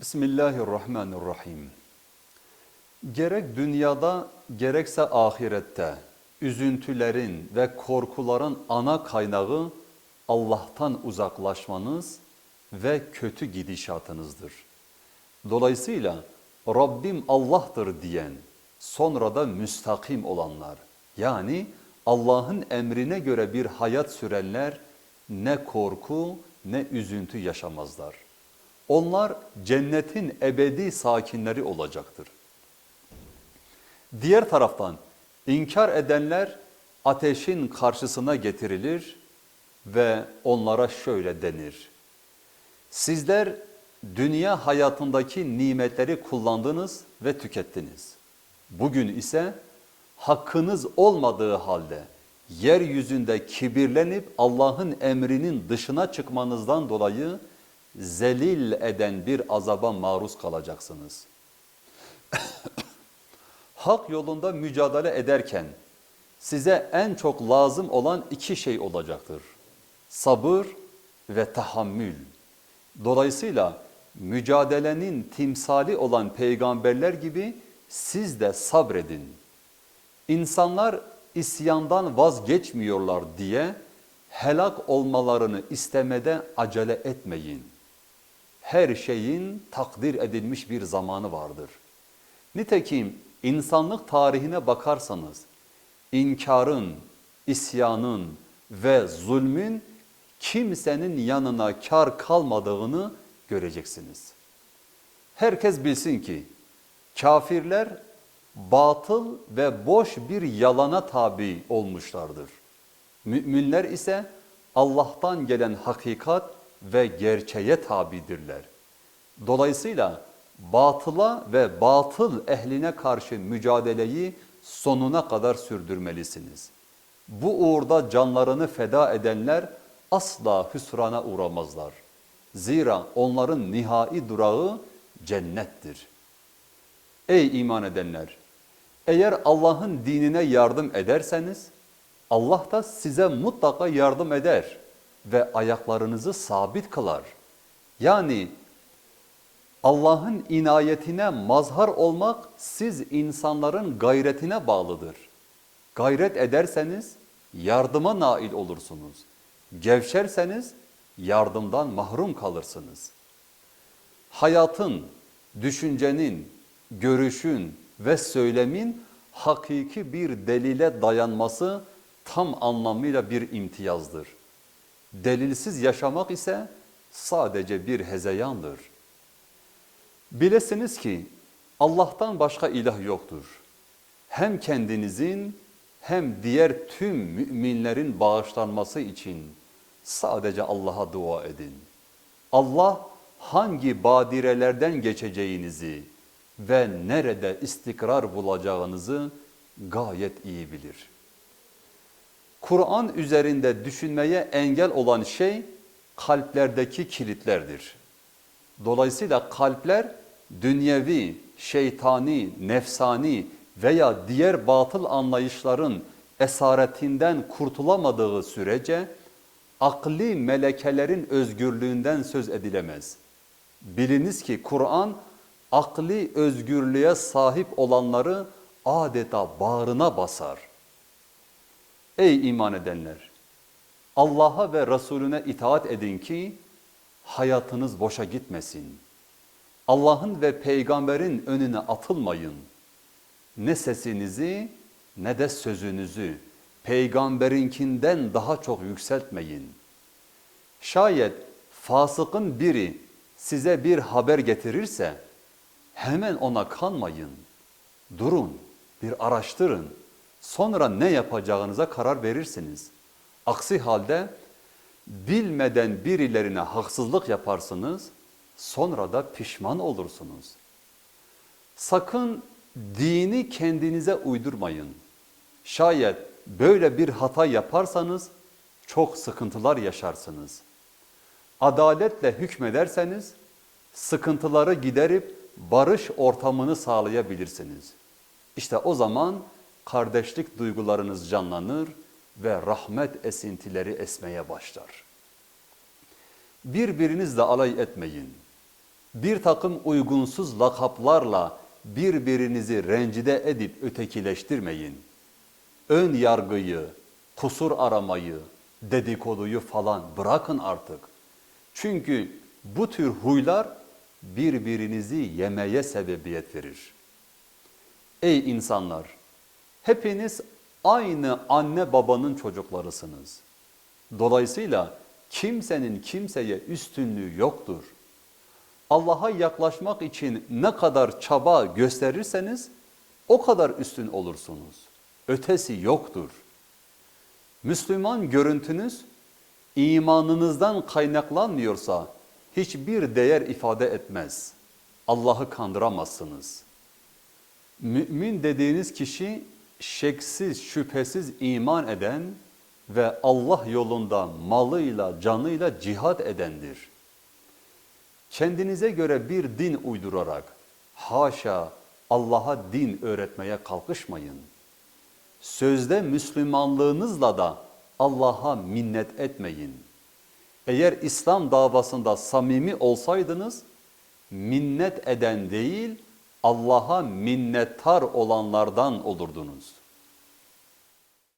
Bismillahirrahmanirrahim. Gerek dünyada gerekse ahirette üzüntülerin ve korkuların ana kaynağı Allah'tan uzaklaşmanız ve kötü gidişatınızdır. Dolayısıyla Rabbim Allah'tır diyen, sonra da müstakim olanlar, yani Allah'ın emrine göre bir hayat sürenler ne korku ne üzüntü yaşamazlar. Onlar cennetin ebedi sakinleri olacaktır. Diğer taraftan inkar edenler ateşin karşısına getirilir ve onlara şöyle denir. Sizler dünya hayatındaki nimetleri kullandınız ve tükettiniz. Bugün ise hakkınız olmadığı halde yeryüzünde kibirlenip Allah'ın emrinin dışına çıkmanızdan dolayı zelil eden bir azaba maruz kalacaksınız. Hak yolunda mücadele ederken size en çok lazım olan iki şey olacaktır. Sabır ve tahammül. Dolayısıyla mücadelenin timsali olan peygamberler gibi siz de sabredin. İnsanlar isyandan vazgeçmiyorlar diye helak olmalarını istemede acele etmeyin. Her şeyin takdir edilmiş bir zamanı vardır. Nitekim insanlık tarihine bakarsanız inkarın, isyanın ve zulmün kimsenin yanına kar kalmadığını göreceksiniz. Herkes bilsin ki kafirler batıl ve boş bir yalana tabi olmuşlardır. Müminler ise Allah'tan gelen hakikat ve gerçeğe tabidirler. Dolayısıyla batıla ve batıl ehline karşı mücadeleyi sonuna kadar sürdürmelisiniz. Bu uğurda canlarını feda edenler asla hüsrana uğramazlar. Zira onların nihai durağı cennettir. Ey iman edenler! Eğer Allah'ın dinine yardım ederseniz, Allah da size mutlaka yardım eder ve ayaklarınızı sabit kılar. Yani Allah'ın inayetine mazhar olmak siz insanların gayretine bağlıdır. Gayret ederseniz yardıma nail olursunuz. Gevşerseniz yardımdan mahrum kalırsınız. Hayatın, düşüncenin, görüşün ve söylemin hakiki bir delile dayanması tam anlamıyla bir imtiyazdır. Delilsiz yaşamak ise sadece bir hezeyandır. Bilesiniz ki Allah'tan başka ilah yoktur. Hem kendinizin hem diğer tüm müminlerin bağışlanması için sadece Allah'a dua edin. Allah hangi badirelerden geçeceğinizi ve nerede istikrar bulacağınızı gayet iyi bilir. Kur'an üzerinde düşünmeye engel olan şey kalplerdeki kilitlerdir. Dolayısıyla kalpler dünyevi, şeytani, nefsani veya diğer batıl anlayışların esaretinden kurtulamadığı sürece akli melekelerin özgürlüğünden söz edilemez. Biliniz ki Kur'an akli özgürlüğe sahip olanları adeta bağrına basar. Ey iman edenler! Allah'a ve Resulüne itaat edin ki hayatınız boşa gitmesin. Allah'ın ve peygamberin önüne atılmayın. Ne sesinizi ne de sözünüzü peygamberinkinden daha çok yükseltmeyin. Şayet fasıkın biri size bir haber getirirse hemen ona kanmayın. Durun, bir araştırın. Sonra ne yapacağınıza karar verirsiniz. Aksi halde bilmeden birilerine haksızlık yaparsınız, sonra da pişman olursunuz. Sakın dini kendinize uydurmayın. Şayet böyle bir hata yaparsanız çok sıkıntılar yaşarsınız. Adaletle hükmederseniz sıkıntıları giderip barış ortamını sağlayabilirsiniz. İşte o zaman kardeşlik duygularınız canlanır ve rahmet esintileri esmeye başlar. Birbirinizle alay etmeyin. bir takım uygunsuz lakaplarla birbirinizi rencide edip ötekileştirmeyin. Ön yargıyı, kusur aramayı, dedikoduyu falan bırakın artık. Çünkü bu tür huylar birbirinizi yemeye sebebiyet verir. Ey insanlar! Hepiniz aynı anne babanın çocuklarısınız. Dolayısıyla kimsenin kimseye üstünlüğü yoktur. Allah'a yaklaşmak için ne kadar çaba gösterirseniz o kadar üstün olursunuz. Ötesi yoktur. Müslüman görüntünüz imanınızdan kaynaklanmıyorsa hiçbir değer ifade etmez. Allah'ı kandıramazsınız. Mümin dediğiniz kişi şeksiz, şüphesiz iman eden ve Allah yolunda malıyla, canıyla cihad edendir. Kendinize göre bir din uydurarak haşa Allah'a din öğretmeye kalkışmayın. Sözde Müslümanlığınızla da Allah'a minnet etmeyin. Eğer İslam davasında samimi olsaydınız minnet eden değil Allah'a minnettar olanlardan olurdunuz.